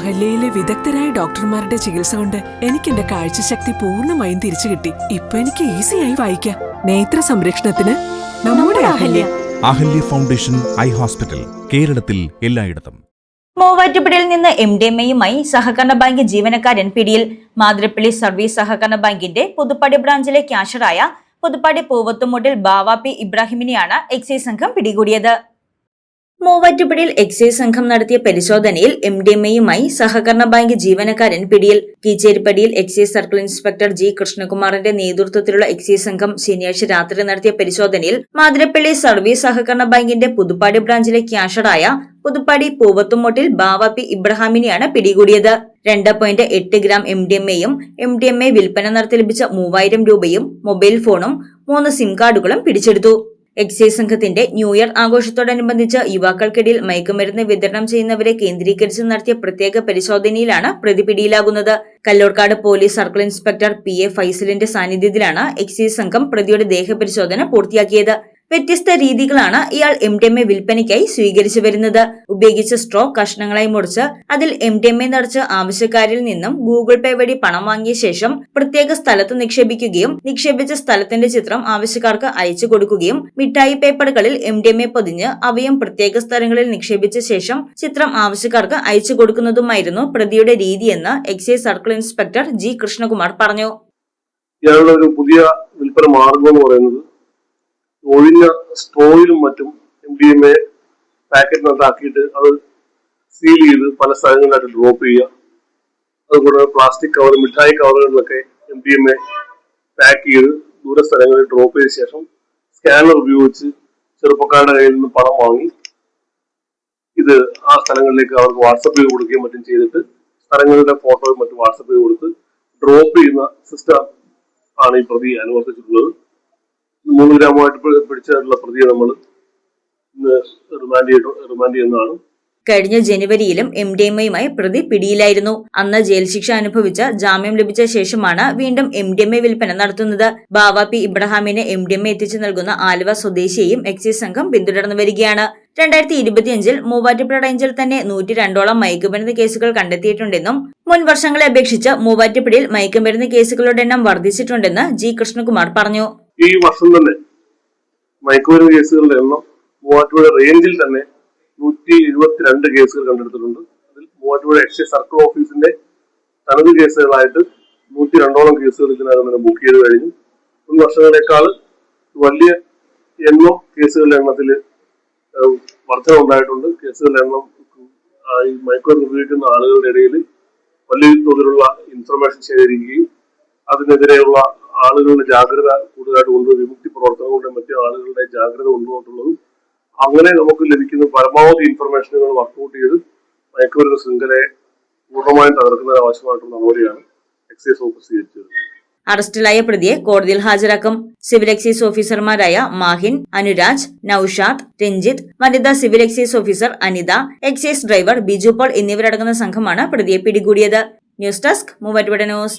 അഹല്യയിലെ വിദഗ്ധരായ ഡോക്ടർമാരുടെ ചികിത്സ കൊണ്ട് എനിക്ക് എന്റെ കാഴ്ചശക്തി പൂർണമായും തിരിച്ചു കിട്ടി. ഇപ്പൊ എനിക്ക് ഈസിയായി വായിക്കാം. നേത്ര സംരക്ഷണത്തിന് നമ്മുടെ Ahalya. Ahalya. Foundation eye hospital കേരളത്തിൽ എല്ലായിടത്തും. മൂവാറ്റുപുഴയിൽ നിന്ന് എം ഡി എം എയുമായി സഹകരണ ബാങ്ക് ജീവനക്കാരൻ പിടിയിൽ മാതിരപ്പള്ളി സർവീസ് സഹകരണ ബാങ്കിന്റെ പുതുപ്പാടി ബ്രാഞ്ചിലെ ക്യാഷറായ പുതുപ്പാടി പൂവത്തുമുട്ടിൽ ബാവാപി ഇബ്രാഹിമിനെയാണ് എക്സൈസ് സംഘം പിടികൂടിയത്. മൂവാറ്റുപുഴയിൽ എക്സൈസ് സംഘം നടത്തിയ പരിശോധനയിൽ എം ഡി എം എയുമായി സഹകരണ ബാങ്ക് ജീവനക്കാരൻ പിടിയിൽ കീച്ചേരിപ്പടിയിൽ എക്സൈസ് സർക്കിൾ ഇൻസ്പെക്ടർ ജി കൃഷ്ണകുമാറിന്റെ നേതൃത്വത്തിലുള്ള എക്സൈസ് സംഘം ശനിയാഴ്ച രാത്രി നടത്തിയ പരിശോധനയിൽ മാതിരപ്പള്ളി സർവീസ് സഹകരണ ബാങ്കിന്റെ പുതുപ്പാടി ബ്രാഞ്ചിലെ ക്യാഷറായ പുതുപ്പാടി പൂവത്തുമൊട്ടിൽ ബാവ പി ഇബ്രാഹിമിനെയാണ് പിടികൂടിയത്. രണ്ട് പോയിന്റ് എട്ട് ഗ്രാം എം ഡി എം എയും എം ഡി എം എ വിൽപ്പന നടത്തി ലഭിച്ച മൂവായിരം രൂപയും മൊബൈൽ ഫോണും മൂന്ന് സിം കാർഡുകളും പിടിച്ചെടുത്തു. എക്സൈസ് സംഘത്തിന്റെ ന്യൂ ഇയർ ആഘോഷത്തോടനുബന്ധിച്ച് യുവാക്കൾക്കിടയിൽ മയക്കുമരുന്ന് വിതരണം ചെയ്യുന്നവരെ കേന്ദ്രീകരിച്ച് നടത്തിയ പ്രത്യേക പരിശോധനയിലാണ് പ്രതി പിടിയിലാകുന്നത്. Kallurkad police circle inspector P A ഫൈസലിന്റെ സാന്നിധ്യത്തിലാണ് എക്സൈസ് സംഘം പ്രതിയുടെ ദേഹപരിശോധന പൂർത്തിയാക്കിയത്. വ്യത്യസ്ത രീതികളാണ് ഇയാൾ എം ഡി എം എ വിൽപ്പനയ്ക്കായി സ്വീകരിച്ചു വരുന്നത്. ഉപയോഗിച്ച സ്ട്രോ കഷ്ണങ്ങളായി മുറിച്ച് അതിൽ എം ഡി എം എ നിറച്ച് ആവശ്യക്കാരിൽ നിന്നും ഗൂഗിൾ പേ വഴി പണം വാങ്ങിയ ശേഷം പ്രത്യേക സ്ഥലത്ത് നിക്ഷേപിക്കുകയും നിക്ഷേപിച്ച സ്ഥലത്തിന്റെ ചിത്രം ആവശ്യക്കാർക്ക് അയച്ചു കൊടുക്കുകയും മിഠായി പേപ്പറുകളിൽ എം ഡി എം എ പൊതിഞ്ഞ് അവയും പ്രത്യേക സ്ഥലങ്ങളിൽ നിക്ഷേപിച്ച ശേഷം ചിത്രം ആവശ്യക്കാർക്ക് അയച്ചു കൊടുക്കുന്നതുമായിരുന്നു പ്രതിയുടെ രീതിയെന്ന് excise circle inspector G Krishnakumar പറഞ്ഞു. ഇയാളുടെ ഒരു പുതിയ വിൽപ്പന മാർഗം എന്ന് പറയുന്നത് ഒഴിഞ്ഞ സ്ട്രോയിലും മറ്റും എം ഡി എം എ പാക്കറ്റിനകത്താക്കിയിട്ട് അത് സീൽ ചെയ്ത് പല സ്ഥലങ്ങളിലായിട്ട് ഡ്രോപ്പ് ചെയ്യുക. അതുകൂടാതെ പ്ലാസ്റ്റിക് കവർ മിഠായി കവറുകളിലൊക്കെ M D M A pack ചെയ്ത് ദൂര സ്ഥലങ്ങളിൽ ഡ്രോപ്പ് ചെയ്ത ശേഷം സ്കാനർ ഉപയോഗിച്ച് ചെറുപ്പക്കാരുടെ കയ്യിൽ നിന്ന് പണം വാങ്ങി ഇത് ആ സ്ഥലങ്ങളിലേക്ക് അവർക്ക് വാട്സപ്പ് ചെയ്ത് കൊടുക്കുകയും മറ്റും ചെയ്തിട്ട് സ്ഥലങ്ങളുടെ ഫോട്ടോയും മറ്റും വാട്സപ്പ് ചെയ്ത് കൊടുത്ത് ഡ്രോപ്പ് ചെയ്യുന്ന സിസ്റ്റം ആണ് ഈ പ്രതി അനുവർത്തിച്ചിട്ടുള്ളത്. മൂന്ന് ഗ്രാമമായിട്ട് പിടിച്ചിട്ടുള്ള പ്രതിയെ നമ്മൾ റിമാൻഡ് ചെയ്തു റിമാൻഡ് ചെയ്യുന്നതാണ്. കഴിഞ്ഞ ജനുവരിയിലും എം ഡി എമ്മയുമായി പ്രതി പിടിയിലായിരുന്നു. അന്ന് ജയിൽ ശിക്ഷ അനുഭവിച്ച ജാമ്യം ലഭിച്ച ശേഷമാണ് വീണ്ടും എം ഡി എം ഐ വിൽപ്പന നടത്തുന്നത്. ബാവ പി ഇബ്രഹാമിനെ എം ഡി എം ഐ എത്തിച്ചു നൽകുന്ന ആലുവ സ്വദേശിയെയും എക്സൈസ് സംഘം പിന്തുടർന്നു വരികയാണ്. രണ്ടായിരത്തി ഇരുപത്തിയഞ്ചിൽ മൂവാറ്റുപുഴ റേഞ്ചിൽ തന്നെ നൂറ്റി രണ്ടോളം മയക്കുമരുന്ന് കേസുകൾ കണ്ടെത്തിയിട്ടുണ്ടെന്നും മുൻ വർഷങ്ങളെ അപേക്ഷിച്ച് മൂവാറ്റുപുഴയിൽ മയക്കുമരുന്ന് കേസുകളുടെ എണ്ണം വർദ്ധിച്ചിട്ടുണ്ടെന്ന് ജി കൃഷ്ണകുമാർ പറഞ്ഞു. ഈ വർഷം തന്നെ മയക്കുമരുന്ന് കേസുകളുടെ എണ്ണം മൂവാറ്റുപുഴ റേഞ്ചിൽ തന്നെ നൂറ്റി എഴുപത്തിരണ്ട് കേസുകൾ കണ്ടെടുത്തിട്ടുണ്ട്. അതിൽ മൂവാറ്റുപുഴ എക്സൈസ് സർക്കിൾ ഓഫീസിന്റെ തനത് കേസുകളായിട്ട് നൂറ്റി രണ്ടോളം കേസുകൾ ഇതിനകം തന്നെ ബുക്ക് ചെയ്ത് കഴിഞ്ഞു. മുൻ വർഷങ്ങളെക്കാൾ വലിയ എണ്ണം കേസുകളുടെ എണ്ണത്തിൽ വർധന ഉണ്ടായിട്ടുണ്ട് കേസുകളുടെ എണ്ണം ഈ മയക്കുമരുന്ന് ഉപയോഗിക്കുന്ന ആളുകളുടെ ഇടയിൽ വലിയ തോതിലുള്ള ഇൻഫർമേഷൻ ശേഖരിക്കുകയും അതിനെതിരെയുള്ള ആളുകളുടെ ജാഗ്രത കൂടുതലായിട്ട് കൊണ്ട് വിമുക്തി പ്രവർത്തനങ്ങളുടെ മറ്റു ആളുകളുടെ ജാഗ്രത കൊണ്ടുപോയിട്ടുള്ളതും അങ്ങനെ നമുക്ക് ലഭിക്കുന്ന പരമാവധി ഇൻഫർമേഷനുകൾ വർക്കൗട്ട് ചെയ്ത് മയക്കുമരുന്ന് ശൃംഖലയെ പൂർണമായും തകർക്കുന്നതിന് ആവശ്യമായിട്ടുള്ള നടപടിയാണ് എക്സൈസ് ഓഫീസ് സ്വീകരിച്ചത് അറസ്റ്റിലായ പ്രതിയെ കോടതിയിൽ ഹാജരാക്കും. സിവിൽ എക്സൈസ് ഓഫീസർമാരായ മാഹിൻ അനുരാജ് നൌഷാദ് രഞ്ജിത്ത് വനിതാ civil excise officer Anitha excise driver Biju Paul എന്നിവരടങ്ങുന്ന സംഘമാണ് പ്രതിയെ പിടികൂടിയത്. News desk Muvattupuzha news.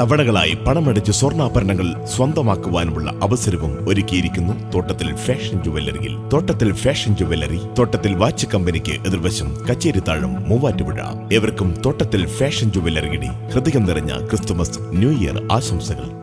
തവണകളായി പണമടച്ച് സ്വർണാഭരണങ്ങൾ സ്വന്തമാക്കുവാനുമുള്ള അവസരവും ഒരുക്കിയിരിക്കുന്നു. തോട്ടത്തിൽ ഫാഷൻ ജുവല്ലറിയിൽ തോട്ടത്തിൽ ഫാഷൻ ജുവല്ലറി തോട്ടത്തിൽ വാച്ച് കമ്പനിക്ക് എതിർവശം കച്ചേരിത്താഴം മൂവാറ്റുപുഴ എവർക്കും തോട്ടത്തിൽ ഫാഷൻ ജുവല്ലറിയുടെ ഹൃദയം നിറഞ്ഞ ക്രിസ്തുമസ് ന്യൂ ഇയർ ആശംസകൾ.